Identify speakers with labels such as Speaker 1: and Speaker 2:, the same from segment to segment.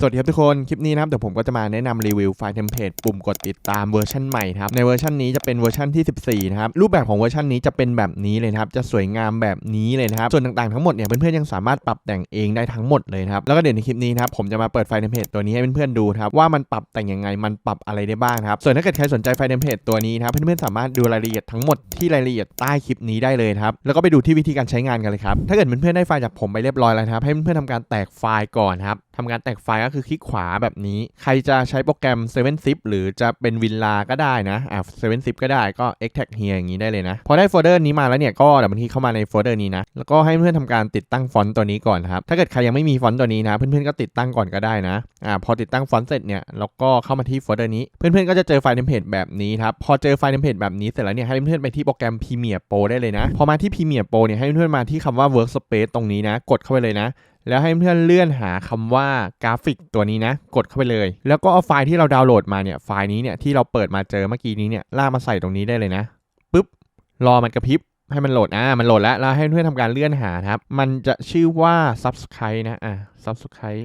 Speaker 1: สวัสดีครับทุกคน คลิปนี้นะครับเดี๋ยวผมก็จะมาแนะนำรีวิวไฟล์เทมเพลตปุ่มกดติดตามเวอร์ชันใหม่ครับ ในเวอร์ชันนี้จะเป็นเวอร์ชันที่ 14 นะครับ รูปแบบของเวอร์ชันนี้จะเป็นแบบนี้เลยครับ จะสวยงามแบบนี้เลยนะครับ ส่วนต่างๆทั้งหมดเนี่ยเพื่อนๆยังสามารถปรับแต่งเองได้ทั้งหมดเลยครับ แล้วก็เดี๋ยวในคลิปนี้นะครับผมจะมาเปิดไฟล์เทมเพลตตัวนี้ให้เพื่อนๆดูครับว่ามันปรับแต่งยังไงมันปรับอะไรได้บ้างครับส่วนถ้าเกิดใครสนใจไฟล์เทมเพลตตัวนี้นะครับเพื่อนๆสามารถดูรายละเอียดทั้งหมดที่รายละเอียดใต้คลิปนี้ได้เลยครับแล้วก็ไปดูที่วิธีการใช้งานกันเลยครับถ้าเกิดเพื่อนๆได้ไฟล์จากผมไปเรียบร้อยแล้วนะครับให้เพื่อนๆทำการแตกไฟล์ก่อนครับทำการแตกไฟล์ก็คือคลิกขวาแบบนี้ ใครจะใช้โปรแกรม 7 zip หรือจะเป็นวินลาก็ได้นะอ่า 7 zip ก็ได้ก็ extract here อย่างนี้ได้เลยนะ พอได้โฟลเดอร์นี้มาแล้วเนี่ยก็เดี๋ยวบางทีเข้ามาในโฟลเดอร์นี้นะ แล้วก็ให้เพื่อนทำการติดตั้งฟอนต์ตัวนี้ก่อนครับ ถ้าเกิดใครยังไม่มีฟอนต์ตัวนี้นะ เพื่อนๆก็ติดตั้งก่อนก็ได้นะอ่าพอติดตั้งฟอนต์เสร็จเนี่ยแล้วก็เข้ามาที่โฟลเดอร์นี้ เพื่อนๆก็จะเจอไฟล์เทมเพลตแบบนี้ครับ พอเจอไฟล์เทมเพลตแบบนี้เสร็จแล้วเนี่ยให้เพื่อนๆไปที่โปรแกรม Premiere Pro ได้เลยนะ พอมาที่ Premiere Pro เนี่ยให้เพื่อนๆมาที่คำว่า Workspace ตรงนี้นะ กดเข้าไปเลยนะ แล้วให้เพื่อนเลื่อนหาคำว่ากราฟิกตัวนี้นะ กดเข้าไปเลย แล้วก็เอาไฟล์ที่เราดาวน์โหลดมาเนี่ยไฟล์นี้เนี่ยที่เราเปิดมาเจอเมื่อกี้นี้เนี่ยลากมาใส่ตรงนี้ได้เลยนะปุ๊บรอมันกระพริบให้มันโหลดอ่ามันโหลดแล้วแล้วให้เพื่อนทำการเลื่อนหาครับ มันจะชื่อว่า subscribe นะอ่า subscribe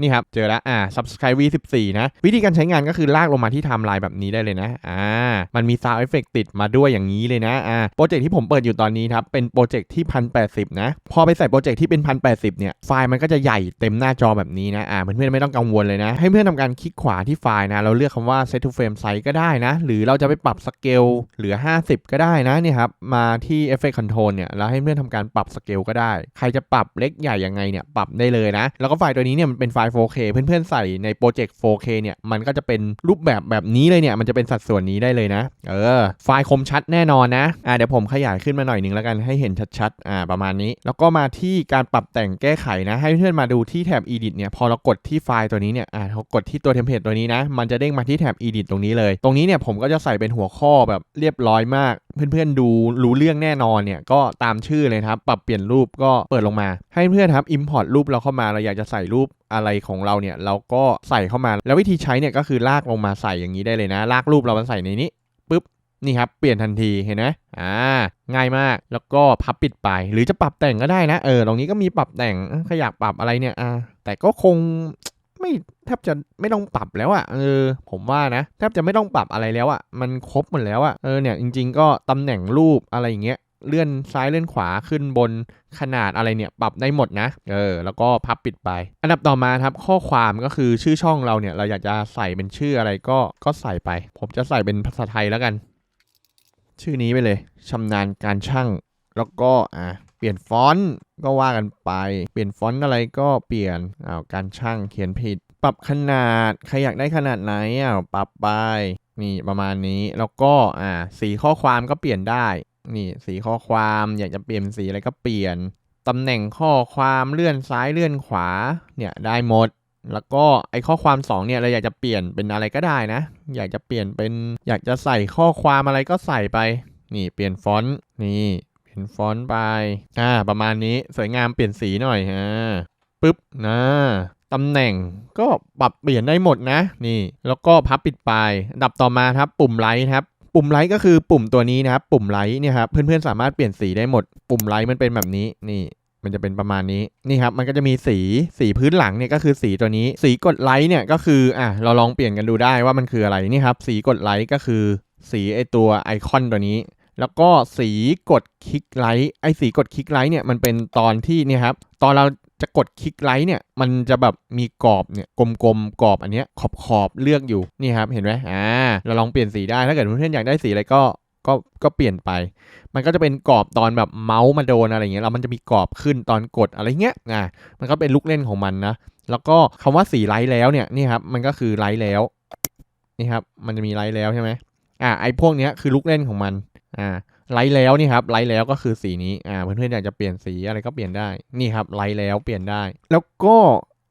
Speaker 1: นี่ครับ เจอแล้ว อ่า subscribe v14 นะ วิธีการใช้งานก็คือลากลงมาที่ไทม์ไลน์แบบนี้ได้เลยนะ อ่า มันมี sound effect ติดมาด้วยอย่างนี้เลยนะ อ่า โปรเจกต์ที่ผมเปิดอยู่ตอนนี้ครับ เป็นโปรเจกต์ที่ 1080 นะ พอไปใส่โปรเจกต์ที่เป็น 1080 เนี่ย ไฟล์มันก็จะใหญ่เต็มหน้าจอแบบนี้นะ อ่า เพื่อนๆไม่ต้องกังวลเลยนะ ให้เพื่อนทำการคลิกขวาที่ไฟล์นะ เราเลือกคำว่า set to frame size ก็ได้นะ หรือเราจะไปปรับสเกลเหลือ 50 ก็ได้นะ เนี่ยครับ มาที่ effect control เนี่ย แล้วให้เพื่อนทำการปรับสเกลก็ได้ ใครจะปรับเล็กใหญ่ยังไงเนี่ยปรับได้เลยนะ แล้วก็ไฟล์ตัวนี้เนี่ยมันเป็นไฟล์ 4K เพื่อนๆใส่ในโปรเจกต์ 4K เนี่ยมันก็จะเป็นรูปแบบแบบนี้เลยเนี่ยมันจะเป็นสัดส่วนนี้ได้เลยนะ เออ ไฟล์คมชัดแน่นอนนะอ่าเดี๋ยวผมขยายขึ้นมาหน่อยนึงแล้วกันให้เห็นชัดๆอ่าประมาณนี้ แล้วก็มาที่การปรับแต่งแก้ไขนะ ให้เพื่อนๆมาดูที่แท็บ edit เนี่ยพอเรากดที่ไฟล์ตัวนี้เนี่ยอ่าเรากดที่ตัวเทมเพลตตัวนี้นะ มันจะเด้งมาที่แท็บ edit ตรงนี้เลย ตรงนี้เนี่ยผมก็จะใส่เป็นหัวข้อแบบเรียบร้อยมากเพื่อนๆดูรู้เรื่องแน่นอนเนี่ยก็ตามชื่อเลยครับ ปรับเปลี่ยนรูปก็เปิดลงมา ให้เพื่อนครับ import รูปเราเข้ามาเราอยากจะใส่รูปอะไรของเราเนี่ยเราก็ใส่เข้ามา แล้ววิธีใช้เนี่ยก็คือลากลงมาใส่อย่างนี้ได้เลยนะ ลากรูปเรามาใส่ในนี้ปุ๊บนี่ครับ เปลี่ยนทันทีเห็นไหมอ่า ง่ายมาก แล้วก็พับปิดไป หรือจะปรับแต่งก็ได้นะ เออ ตรงนี้ก็มีปรับแต่งเอ้าใครอยากปรับอะไรเนี่ย อ่า แต่ก็คง ไม่แทบจะไม่ต้องปรับแล้วอะ่ะเออผมว่านะแทบจะไม่ต้องปรับอะไรแล้วอะ่ะมันครบหมดแล้วอะ่ะเออเนี่ยจริง ๆ ก็ตำแหน่งรูปอะไรอย่างเงี้ยเลื่อนซ้ายเลื่อนขวาขึ้นบนขนาดอะไรเนี่ยปรับได้หมดนะ เออ แล้วก็พับปิดไป อันดับต่อมาครับข้อความก็คือชื่อช่องเราเนี่ย เราอยากจะใส่เป็นชื่ออะไรก็ก็ใส่ไป ผมจะใส่เป็นภาษาไทยแล้วกัน ชื่อนี้ไปเลยชำนาญการช่าง แล้วก็อะ เปลี่ยนฟอนต์ก็ว่ากันไป เปลี่ยนฟอนต์อะไรก็เปลี่ยนอ้าวการช่างเขียนผิด ปรับขนาดใครอยากได้ขนาดไหนอะปรับไปนี่ประมาณนี้แล้วก็อ่าสีข้อความก็เปลี่ยนได้ นี่สีข้อความอยากจะเปลี่ยนสีอะไรก็เปลี่ยนตำแหน่งข้อความเลื่อนซ้ายเลื่อนขวาเนี่ยได้หมด แล้วก็ไอข้อความ2เนี่ยเราอยากจะเปลี่ยนเป็นอะไรก็ได้นะ อยากจะเปลี่ยนเป็นอยากจะใส่ข้อความอะไรก็ใส่ไป นี่เปลี่ยนฟอนต์นี่ เปลี่ยนฟอนต์ไป อ่า ประมาณนี้สวยงามเปลี่ยนสีหน่อยฮะปึ๊บนะตำแหน่งก็ปรับเปลี่ยนได้หมดนะ นี่ แล้วก็พับปิดไปอันดับต่อมาครับ ปุ่มไลท์ครับปุ่มไลท์ก็คือปุ่มตัวนี้นะครับ ปุ่มไลท์เนี่ยครับเพื่อนๆสามารถเปลี่ยนสีได้หมด ปุ่มไลท์มันเป็นแบบนี้นี่มันจะเป็นประมาณนี้นี่ครับมันก็จะมีสีสีพื้นหลังเนี่ยก็คือสีตัวนี้ สีกดไลท์เนี่ยก็คืออะเราลองเปลี่ยนกันดูได้ว่ามันคืออะไรนี่ครับสีกดไลท์ก็คือสีไอตัวไอคอนตัวนี้ แล้วก็สีกดคลิกไลท์ไอสีกดคลิกไลท์เนี่ยมันเป็นตอนที่เนี่ยครับตอนเราจะกดคลิกไลท์เนี่ยมันจะแบบมีกรอบเนี่ยกลมๆกรอบอันเนี้ยขอบขอบๆเลือกอยู่นี่ครับเห็นไหมอ่าเราลองเปลี่ยนสีได้ถ้าเกิดเพื่อนๆอยากได้สีอะไรก็ก็ก็เปลี่ยนไป มันก็จะเป็นกรอบตอนแบบเมาส์มาโดนอะไรเงี้ยแล้วมันจะมีกรอบขึ้นตอนกดอะไรเงี้ยอ่ามันก็เป็นลูกเล่นของมันนะแล้วก็คำว่าสีไลท์แล้วเนี่ยนี่ครับมันก็คือไลท์แล้วนี่ครับมันจะมีไลท์แล้วใช่ไหมอ่าไอพวกเนี้ยคือลูกเล่นของมัน อ่าไลท์แล้วนี่ครับไลท์แล้วก็คือสีนี้อ่าเพื่อนๆอยากจะเปลี่ยนสีอะไรก็เปลี่ยนได้นี่ครับไลท์แล้วเปลี่ยนได้ แล้วก็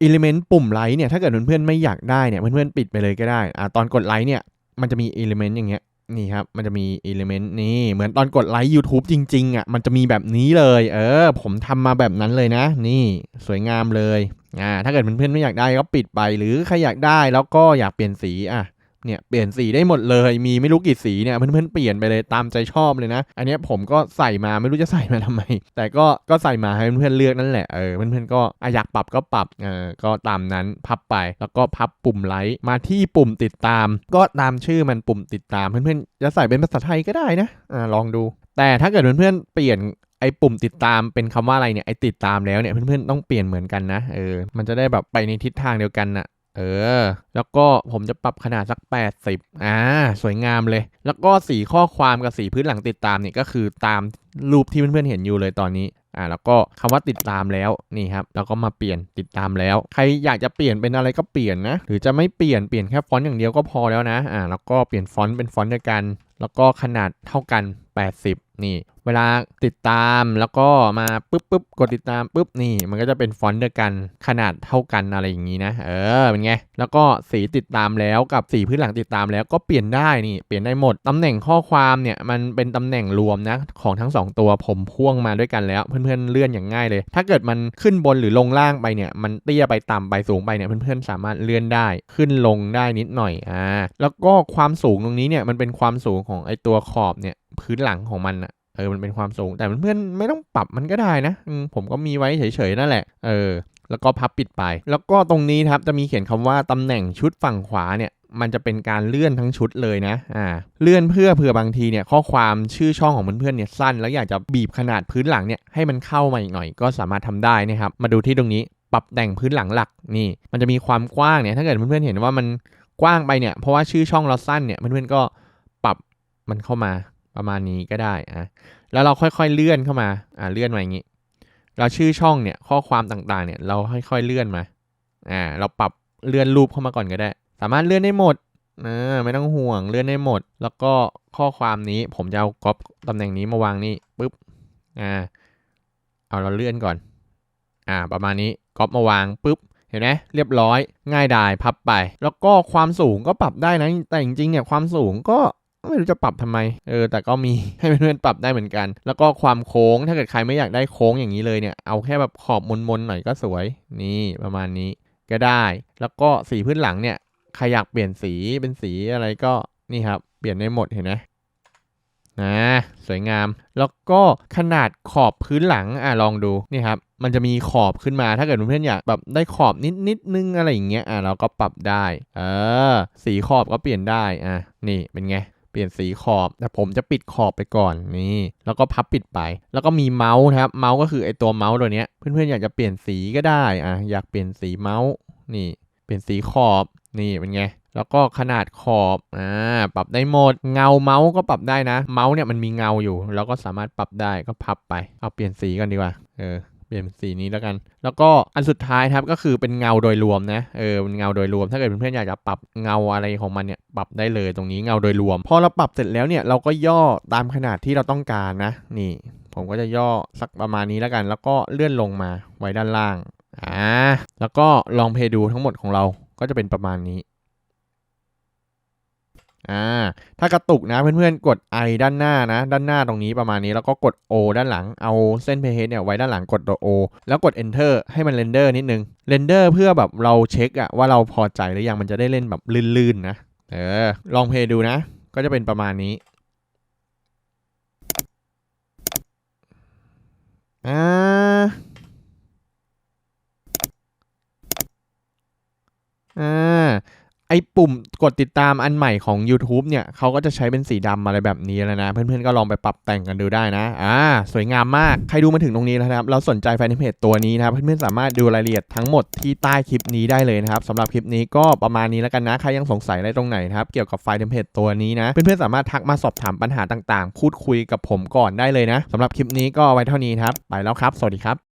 Speaker 1: อิเลเมนต์ปุ่มไลท์เนี่ยถ้าเกิดเพื่อนๆไม่อยากได้เนี่ยเพื่อนๆปิดไปเลยก็ได้อ่าตอนกดไลท์เนี่ยมันจะมีอิเลเมนต์อย่างเงี้ยนี่ครับมันจะมีอิเลเมนต์นี่เหมือนตอนกดไลค์ YouTube จริงๆอะมันจะมีแบบนี้เลย เออ ผมทำมาแบบนั้นเลยนะ นี่สวยงามเลยอ่าถ้าเกิดเพื่อนๆไม่อยากได้ก็ปิดไป หรือใครอยากได้แล้วก็อยากเปลี่ยนสีอะ เนี่ยเปลี่ยนสีได้หมดเลยมีไม่รู้กี่สีเนี่ยเพื่อนๆเปลี่ยนไปเลยตามใจชอบเลยนะ อันนี้ผมก็ใส่มาไม่รู้จะใส่มาทำไม แต่ก็ก็ใส่มาให้เพื่อนๆเลือกนั่นแหละเออเพื่อนๆก็อะอยากปรับก็ปรับเออก็ตามนั้นพับไปแล้วก็พับปุ่มไลค์มาที่ปุ่มติดตาม ก็ตามชื่อมันปุ่มติดตามเพื่อนๆจะใส่เป็นภาษาไทยก็ได้นะอ่าลองดู แต่ถ้าเกิดเพื่อนๆเปลี่ยนไอ้ปุ่มติดตามเป็นคำว่าอะไรเนี่ยไอ้ติดตามแล้วเนี่ยเพื่อนๆต้องเปลี่ยนเหมือนกันนะเออมันจะได้แบบไปในทิศทางเดียวกันน่ะ เออ แล้วก็ผมจะปรับขนาดสัก 80 อ่า สวยงามเลย แล้วก็สีข้อความกับสีพื้นหลังติดตามเนี่ยก็คือตามรูปที่เพื่อนๆเห็นอยู่เลยตอนนี้ อ่า แล้วก็คำว่าติดตามแล้วนี่ครับ แล้วก็มาเปลี่ยนติดตามแล้ว ใครอยากจะเปลี่ยนเป็นอะไรก็เปลี่ยนนะ หรือจะไม่เปลี่ยน เปลี่ยนแค่ฟอนต์อย่างเดียวก็พอแล้วนะ อ่า แล้วก็เปลี่ยนฟอนต์เป็นฟอนต์เดียวกัน แล้วก็ขนาดเท่ากัน80 นี่ เวลาติดตามแล้วก็มาปุ๊บปุ๊บกดติดตามปุ๊บนี่ มันก็จะเป็นฟอนต์เดียวกันขนาดเท่ากันอะไรอย่างนี้นะ เออเป็นไง แล้วก็สีติดตามแล้วกับสีพื้นหลังติดตามแล้วก็เปลี่ยนได้นี่เปลี่ยนได้หมดตำแหน่งข้อความเนี่ยมันเป็นตำแหน่งรวมนะของทั้งสองตัวผมพ่วงมาด้วยกันแล้วเพื่อนๆเลื่อนอย่างง่ายเลย ถ้าเกิดมันขึ้นบนหรือลงล่างไปเนี่ยมันเตี้ยไปต่ำไปสูงไปเนี่ยเพื่อนๆสามารถเลื่อนได้ขึ้นลงได้นิดหน่อยอ่าแล้วก็ความสูงตรงนี้เนี่ยมันเป็นความสูงของไอตัวขอบเนี่ย พื้นหลังของมันอะเออมันเป็นความสูงแต่เพื่อนๆไม่ต้องปรับมันก็ได้นะผมก็มีไว้เฉยๆนั่นแหละเออแล้วก็พับปิดไป แล้วก็ตรงนี้ครับจะมีเขียนคำว่าตำแหน่งชุดฝั่งขวาเนี่ยมันจะเป็นการเลื่อนทั้งชุดเลยนะ อ่า เลื่อนเพื่อเผื่อบางทีเนี่ยข้อความชื่อช่องของเพื่อนๆเนี่ยสั้น แล้วอยากจะบีบขนาดพื้นหลังเนี่ยให้มันเข้ามาอีกหน่อย ก็สามารถทำได้นะครับ มาดูที่ตรงนี้ปรับแต่งพื้นหลังหลักนี่ มันจะมีความกว้างเนี่ยถ้าเกิดเพื่อนๆเห็นว่ามันกว้างไปเนี่ยเพราะว่าชื่อช่องเราสั้นเนี่ยเพื่อนๆก็ปรับมันเข้ามา ประมาณนี้ก็ได้อะแล้วเราค่อยๆเลื่อนเข้ามาอ่าเลื่อนมาอย่างนี้ เราชื่อช่องเนี่ยข้อความต่างๆเนี่ยเราค่อยๆเลื่อนมาอ่าเราปรับเลื่อนรูปเข้ามาก่อนก็ได้ สามารถเลื่อนได้หมดอ่าไม่ต้องห่วงเลื่อนได้หมด แล้วก็ข้อความนี้ผมจะเอาก๊อปตำแหน่งนี้มาวางนี่ปุ๊บอ่าเอาเราเลื่อนก่อนอ่าประมาณนี้ก๊อปมาวางปุ๊บเห็นไหมเรียบร้อยง่ายดายพับไป แล้วก็ความสูงก็ปรับได้นะแต่จริงๆเนี่ยความสูงก็ ไม่รู้จะปรับทำไม เออ แต่ก็มีให้เพื่อนๆปรับได้เหมือนกัน แล้วก็ความโค้ง ถ้าเกิดใครไม่อยากได้โค้งอย่างนี้เลยเนี่ย เอาแค่แบบขอบมนๆหน่อยก็สวย นี่ประมาณนี้ก็ได้ แล้วก็สีพื้นหลังเนี่ย ใครอยากเปลี่ยนสีเป็นสีอะไรก็นี่ครับ เปลี่ยนได้หมดเห็นไหมนะสวยงาม แล้วก็ขนาดขอบพื้นหลัง อะลองดู นี่ครับ มันจะมีขอบขึ้นมา ถ้าเกิดเพื่อนๆอยากแบบได้ขอบนิดนิดนึงอะไรอย่างเงี้ย อะเราก็ปรับได้ เออ สีขอบก็เปลี่ยนได้ อะ นี่เป็นไง เปลี่ยนสีขอบ แต่ผมจะปิดขอบไปก่อนนี่ แล้วก็พับปิดไป แล้วก็มีเมาส์นะครับ เมาส์ก็คือไอตัวเมาส์ตัวเนี้ย เพื่อนๆอยากจะเปลี่ยนสีก็ได้อะอยากเปลี่ยนสีเมาส์นี่ เปลี่ยนสีขอบนี่เป็นไงแล้วก็ขนาดขอบอ่าปรับได้หมด เงาเมาส์ก็ปรับได้นะ เมาส์เนี่ยมันมีเงาอยู่ เราก็สามารถปรับได้ก็พับไป เอาเปลี่ยนสีกันดีกว่า เออ ปลี่ยนเป็นสีนี้แล้วกัน แล้วก็อันสุดท้ายครับก็คือเป็นเงาโดยรวมนะเออเป็นเงาโดยรวม ถ้าเกิดเพื่อนๆอยากจะปรับเงาอะไรของมันเนี่ยปรับได้เลยตรงนี้เงาโดยรวม พอเราปรับเสร็จแล้วเนี่ยเราก็ย่อตามขนาดที่เราต้องการนะ นี่ ผมก็จะย่อสักประมาณนี้แล้วกัน แล้วก็เลื่อนลงมาไว้ด้านล่างอ่าแล้วก็ลองเพย์ดูทั้งหมดของเราก็จะเป็นประมาณนี้ อ่าถ้ากระตุกนะเพื่อนๆกด I ด้านหน้านะ ด้านหน้าตรงนี้ประมาณนี้แล้วก็กด O ด้านหลังเอาเส้นเพจเนี่ยไว้ด้านหลังกดตัว O แล้วกด Enter ให้มันเรนเดอร์นิดนึงเรนเดอร์เพื่อแบบเราเช็คอะว่าเราพอใจหรือยังมันจะได้เล่นแบบลื่นๆนะเออลองเพย์ดูนะ ก็จะเป็นประมาณนี้ อ่า อ่า ไอ้ปุ่มกดติดตามอันใหม่ของ YouTube เนี่ยเขาก็จะใช้เป็นสีดำอะไรแบบนี้แล้วนะ เพื่อนๆก็ลองไปปรับแต่งกันดูได้นะอ่าสวยงามมาก ใครดูมาถึงตรงนี้แล้วนะครับ เราสนใจแฟนเพจตัวนี้นะครับ เพื่อนๆสามารถดูรายละเอียดทั้งหมดที่ใต้คลิปนี้ได้เลยนะครับสำหรับคลิปนี้ก็ประมาณนี้แล้วกันนะ ใครยังสงสัยอะไรตรงไหนนะครับ เกี่ยวกับไฟล์เทมเพลตตัวนี้นะ เพื่อนๆสามารถทักมาสอบถามปัญหาต่างๆ พูดคุยกับผมก่อนได้เลยนะสำหรับคลิปนี้ก็ไว้เท่านี้ครับไปแล้วครับ สวัสดีครับ